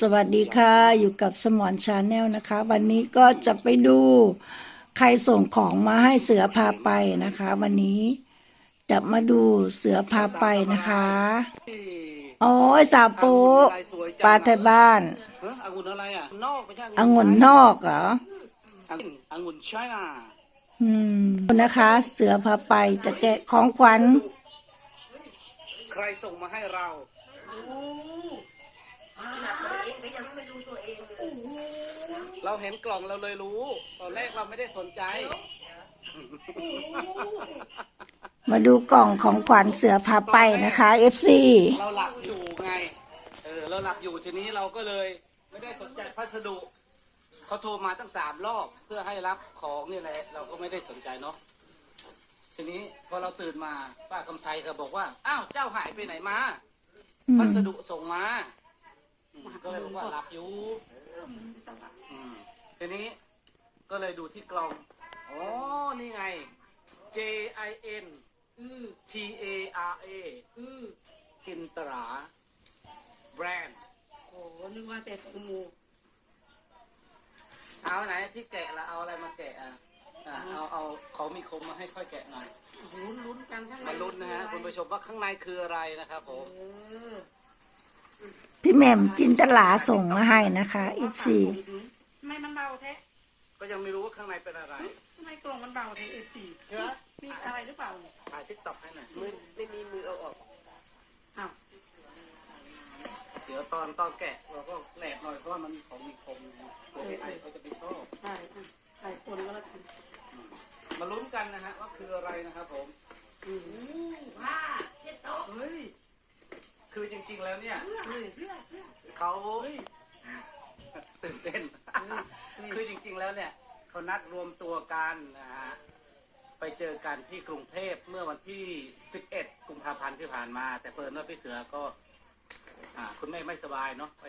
สวัสดีค่ะอยู่กับสมอนชาแนลนะคะ วันนี้ก็จะไปดูใครส่งของมาให้เสือพาไปนะคะ วันนี้จะมาดูเสือพาไปนะคะโอ้ยสาปูปลาไทยบ้านองุ่นอะไรอะนอกไม่ใช่องุ่นนอกเหรอองุ่นองุ่นไชน่าอืมนะคะ เสือพาไปจะแกะของขวัญใครส่งมาให้เรา เราเห็นกล่องเราเลยรู้ ตอนแรกเราไม่ได้สนใจ มาดูกล่องของขวัญเสือพาไปนะคะ FC เราหลับอยู่ไง เออ เราหลับอยู่ทีนี้เราก็เลย ไม่ได้สนใจพัสดุ เขาโทรมาตั้งสามรอบเพื่อให้รับของนี่แหละ เราก็ไม่ได้สนใจเนาะ ทีนี้พอเราตื่นมาป้าคำไทยก็บอกว่า อ้าว เจ้าหายไปไหนมา อืพัมสดุส่งมาอืม ก็เลยบอกว่าหลับอยู่อืมทีนี้ก็เลยดูที่กล่องอ๋อนี่ไง J I N T A R A จินตราแบรนด์ โอ้โหนึกว่าแต่ตูมูเอาไหนที่แกะละเอาอะไรมาแกะอะอะเอาเอาของมีคมมาให้ค่อยแกะหน่อย ลุ้นลุ้นกันข้างในมาลุ้นนะฮะคุณผู้ชมว่าข้างในคืออะไรนะครับผม เออ พี่แหม่มจินตลาส่งมาให้นะคะ FC ทำไมมันเบาแท้ก็ยังไม่รู้ว่าข้างในเป็นอะไรทำไมกล่องมันเบาแท้เอฟซีมีอะไรหรือเปล่าถ่ายทิกตอกให้หน่อยมือไม่มีมือเอาออกอ้าวเดี๋ยวตอนตอนแกะเราก็แหลกหน่อยเพราะว่ามันมีของมีคมนะฮะตัวไอเขาจะไปชอบใช่อะใส่คนก็แล้วกันมาลุ้นกันนะฮะว่าคืออะไรนะครับผมอืมว้าเช็ดโต๊ะเฮ้ย คือจริงๆแล้วเนี่ยเฮ้ยเสื้อเสื้อเขาตื่นเต้น คือจริงๆแล้วเนี่ยเขานัดรวมตัวกันนะฮะไปเจอกันที่กรุงเทพเมื่อวันที่ 11 กุมภาพันธ์ที่ผ่านมา แต่เพิ่นว่าพี่เสือก็อ่าคุณแม่ไม่สบายเนาะไป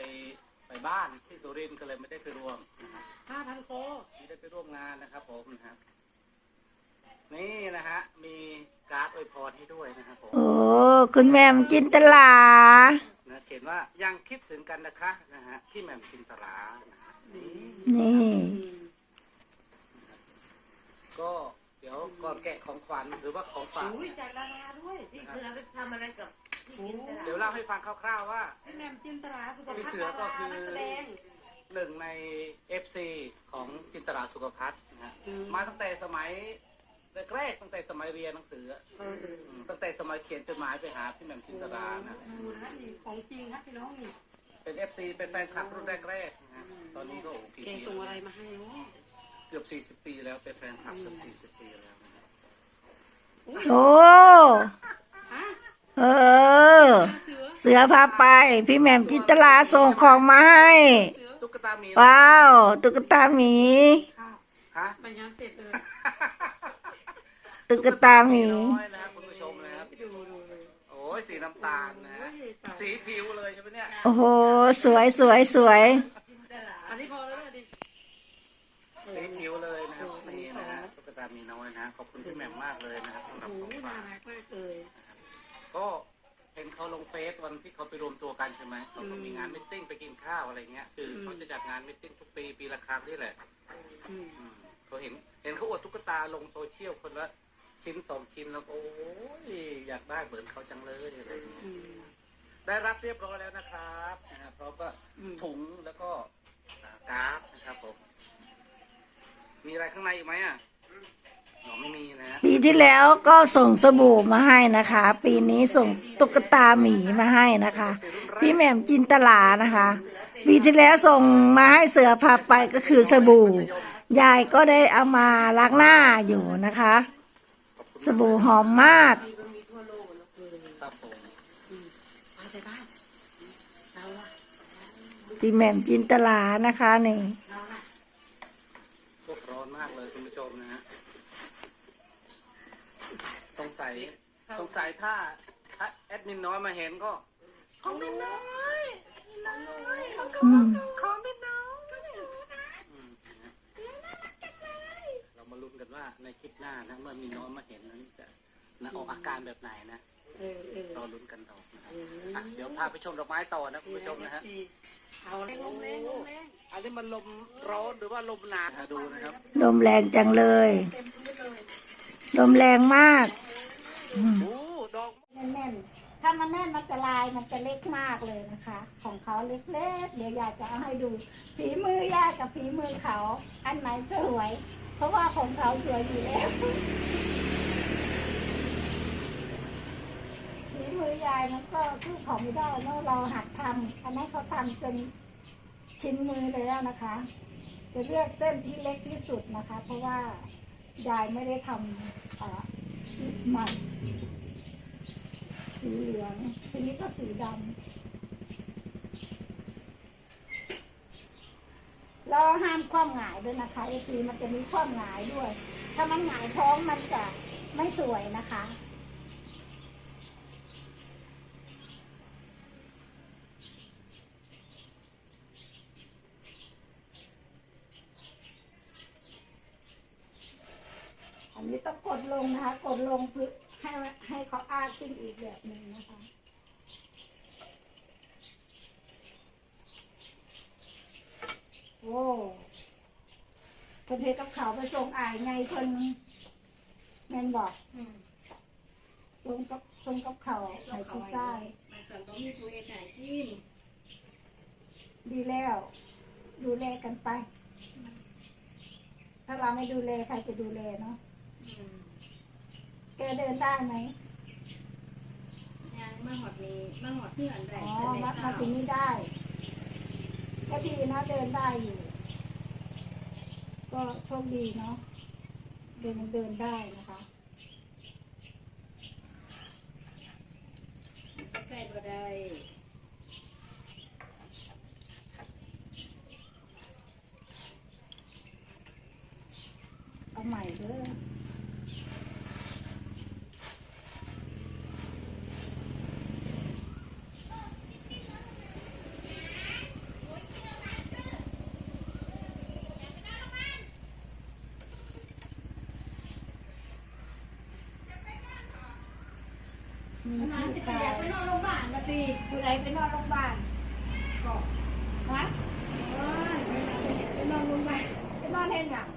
ไปบ้านที่สุรินทร์ก็เลยไม่ได้ไปร่วมนะฮะผ้าพันคอไม่ได้ไปร่วมงานนะครับผมนะครับ นี่นะฮะ มีการ์ดอวยพรให้ด้วยนะครับผมโอ้คุณแหม่มจินตลา นะเขียนว่ายังคิดถึงกันนะคะนะฮะพี่แหม่มจินตรานะฮะนี่ ก็เดี๋ยวก่อนแกะของขวัญหรือว่าของฝากอุ้ยเนี่ยจากดาราด้วยพี่เสือไปทำอะไรกับพี่จินตราเดี๋ยวเล่าให้ฟังคร่าวๆว่า พี่แหม่มจินตราสุขพี่ภาพเสือก็ดาราคือนักแสดงหนึ่งใน FC ของจินตราสุขพัฒน์นะฮะมาตั้งแต่สมัย แรกๆตั้งแต่สมัยเรียนหนังสือเออเอออืมตั้งแต่สมัยเขียนจดหมายไปหาพี่แหม่มจินตรานะดูนะนี่ของจริงครับพี่น้องนี่เป็น FC เป็นแฟนคลับรุ่นแรกๆนะฮะตอนนี้ก็โอ้โหกี่แกปีส่งอะไรมาให้เนาะเกือบ 40 ปีแล้วเป็นแฟนคลับเกือบ40 ปีแล้วนะฮะโอ้ฮะเออ เสือเสือพาไป พี่แหม่มจินตลาส่งของมาให้เสือตุ๊กตาหมีว้าวตุ๊กตาหมี ข้าวฮะ ไปงานเสร็จเลย ตุ๊กตาหมีน้อยนะครับคุณผู้ชมนะครับดูดูเลยโอ้ยสีน้ำตาลนะฮะโอ้ยตายสีผิวเลยใช่ไหมเนี่ยโอ้โหสวยสวยสวยอันนี้พอแล้วนะดิสีผิวเลยนะครับนี่นะฮะตุ๊กตามีน้อยนะขอบคุณพี่แหม่มมากเลยนะครับสำหรับโอ้ของยฝาน่ากรักมากเลยก็เห็นเขาลงเฟซวันที่เขาไปรวมตัวกันใช่ไหมเขาก็มีงานมิทติ้งไปกินข้าวอะไรเงี้ยคือเขาจะจัดงานมิทติ้งทุกปีปีละครั้งนี่แหละอืมอืมเขาเห็นเห็นเขาอวดตุ๊กตาลงโซเชียลคนละ ชิ้นสองชิ้นแล้วก็โอ้ยอยากได้เหมือนเขาจังเลยอะไรอย่างเงี้ยได้รับเรียบร้อยแล้วนะครับนะครับพร้อมก็ถุงแล้วก็การ์ดนะครับผมมีอะไรข้างในอีกไหมอะหนอไม่มีนะฮะปีที่แล้วก็ส่งสบู่มาให้นะคะ ปีนี้ส่งตุ๊กตาหมีมาให้นะคะ พี่แหม่มจินตลานะคะ ปีที่แล้วส่งมาให้เสือพาไปก็คือสบู่ยายก็ได้เอามาล้างหน้าอยู่นะคะ สบู่หอมมากดีก็มีทั่วโลกแล้วคือครับผมมาแต่บ้านเราล่ะพี่แหม่มจินตลานะคะ นี่ เราล่ะพวกร้อนมากเลยคุณผู้ชมนะฮะสงสัยสงสัยถ้าถ้าแอดมินน้อยมาเห็นก็คอมเมนต์น้อยมินน้อยเขาก็อืมคอมเมนต์น้อยอืมนะฮะเรามา ลุ้นกันว่าในคลิปหน้านะเมื่อมีน้อยมาเห็นนั้นจะนะออกอาการแบบไหนนะเออเออรอลุ้นกันต่อนะครับเอออะเดี๋ยวพาไปชมดอกไม้ต่อนะคุณผู้ชมนะฮะดีเอาเลยลงแรงลงแรงอันนี้มันลมร้อนหรือว่าลมหนาวดูนะครับลมแรงจังเลย ลมแรงมากโอ้ดอกแน่นๆถ้ามันแน่นมันจะลายมันจะเล็กมากเลยนะคะ ของเขาเล็กๆเดี๋ยวยายจะเอาให้ดู ฝีมือยายกับฝีมือเขา อันไหนสวยเพ ราะว่าของเขาสวยอยู่แล้วฝีมือยายมันก็สู้เขาไม่ได้เนอะเราหัดทำอันนั้นเขาทำจนชิ้นมือแล้วนะคะ จะเลือกเส้นที่เล็กที่สุดนะคะ เพราะว่ายายไม่ได้ทำอ่ามันสีเหลืองทีนี้ก็สีดำ เราห้ามความหงายด้วยนะคะไอซีมันจะมีความหงายด้วย ถ้ามันหงายท้องมันจะไม่สวยนะคะอันนี้ต้องกดลงนะคะ กดลงเพื่อให้ให้เขาอ้าขึ้นอีกแบบหนึ่งนะคะ โอ้คนเทกับเขาวไปส่งอายไงคนแมนบอกส่งกับส่งกับเขาวไข่พิซซ่ามันก่อนต้องมีตัวเองไหนกินดีแล้ว ดูแลกันไป ถ้าเราไม่ดูแลใครจะดูแลเนาะแกเดินได้ไหมยังมาหอดนี้มาหอดเพื่อนได้อ๋อใช่ไหมมาคะมาถึงนี้ได้ ก็ดีนะเดินได้อยู่ก็โชคดีเนาะเดินเดินได้นะคะใกล้บ่ได้เอาใหม่เด้อ มีประมาณผู้สิบชาอยากไปยนอนโรงพยาบาลมาตีผู้ใดไปนอนโรงพยาบาลก็ฮะไปนอนโรงพยาบาลไปนอนเห็นอย่าง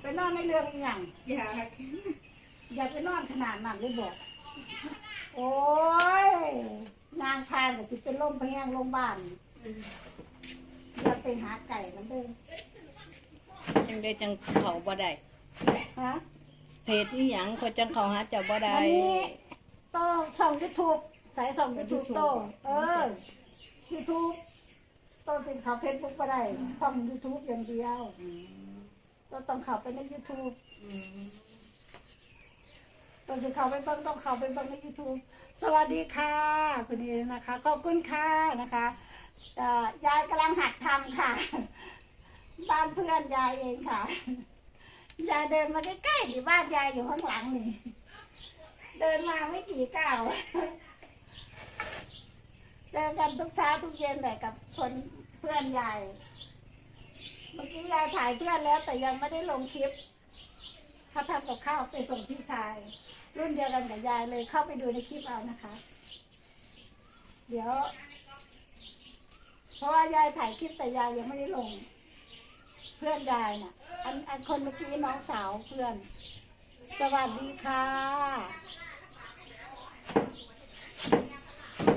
ไปนอนในเรื่องอหย่างอยากอย่าไปนอนขนาดนั้นเลยบอกโอ้ยนางพานกับสิเป็นลมพะแห้งโรงพยาบาลอย่าไปหาไก่มันเด้อจังได้จังเขาบ่ได้ฮะ เพจนี่หยังเขาจังเขาหาเจ้าบ่ได้อันนี้โตช่องยูทูบใส่ช่องยูทูบโตเออยูทูบโตสินเขาเฟซบุ๊กก็ได้ช่องยูทูบอย่างเดียวโตต้องเข้าไปในยูทูบตอนสิเขาไปเบิ้งต้องเขาไปเบิ้งในยูทูบสวัสดีค่ะคุณนี้นะคะ ขอบคุณค่ะนะคะยายกำลังหัดทำค่ะ บ้านเพื่อนยายเองค่ะ ยายเดินมาใกล้ๆที่บ้านยายอยู่ข้างหลังนี่ เดินมาไม่กี่ก้าวเจอกันทุกเช้าทุกเย็นแต่กับคนเพื่อนยาย เมื่อกี้ยายถ่ายเพื่อนแล้วแต่ยังไม่ได้ลงคลิปเขาทำกับข้าวไปส่งพี่ชาย รุ่นเดียวกันกับยายเลยเข้าไปดูในคลิปเอานะคะ เดี๋ยว เพราะว่ายายถ่ายคลิปแต่ยายยังไม่ได้ลง เพื่อนยายน่ะ อันอันคนเมื่อกี้น้องสาวเพื่อน สวัสดีค่ะ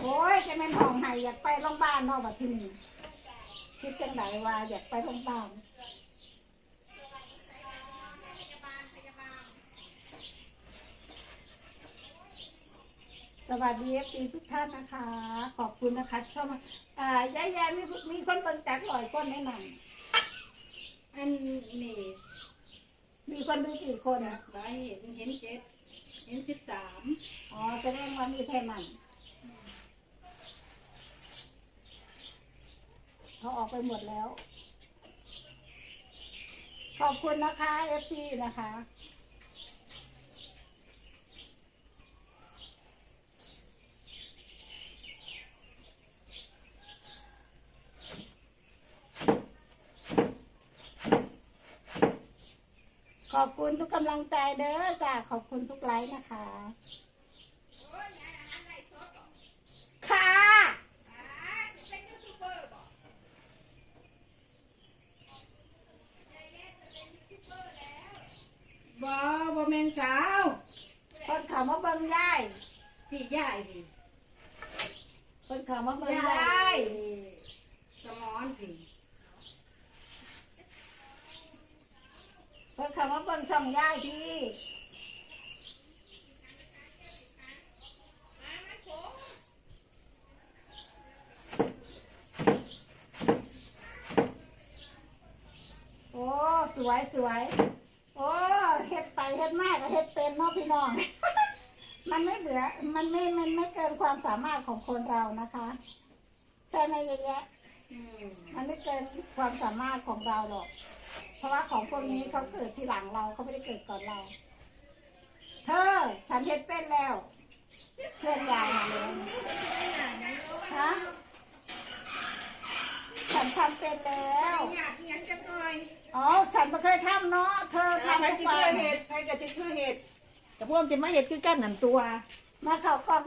โอ้ยจะเป็นห้องไห้อยากไปโรงพยาบาลเนอกบัดที่นี่คิดจังไหนว่าอยากไปโรงพยาบาลสวัสดีเอฟซีทุกท่านนะคะ ขอบคุณนะคะเข้ามาอ่ายายยายมีมีคนเบิ่งจากลอยคนแนะน อันนี้ำมีคนดูกี่คนได้เห็นเห็นเจ็ดเห็นสิบสามอ๋อแสดงว่ามีแค่นั้นเขาออกไปหมดแล้ว ขอบคุณนะคะเอฟซีนะคะ ขอบคุณทุกกำลังใจเด้อจ้าขอบคุณทุกไลค์นะคะ ค่ะ บอบอแมนสาว คนเขาวมาเบิ่งยายพี่ยายพี่คนขาวมาเบิ้งยายาย สมอนพี่ พิ่นเข้ามาเบิ่งช่องย่ายพี่โอ้สวยสวยโอ้เฮ็ดไปเฮ็ดมากก็เฮ็ดเป็นเนาะพี่น้อง มันไม่เหลือมันไม่มันไม่เกินความสามารถของคนเรานะคะใช่ไหมเยอะแยะอืมมันไม่เกินความสามารถของเราหรอก เพราะว่าของพวกนี้เขาเกิดทีหลังเราเขาไม่ได้เกิดก่อนเรา เธอ ฉันเฮ็ดเป็นแล้ว เชิญยายมาเลยฮะฉันทำเป็นแล้วอยากเรียนจังหน่อยอ๋อฉันไม่เคยทำเนาะเธอทำใครให้สิฟัเคงยเห็ดใครก็จะเคยเห็ดแต่พวกจะมาเห็ดคือกันนั่นตัว มาเข้ากล้อง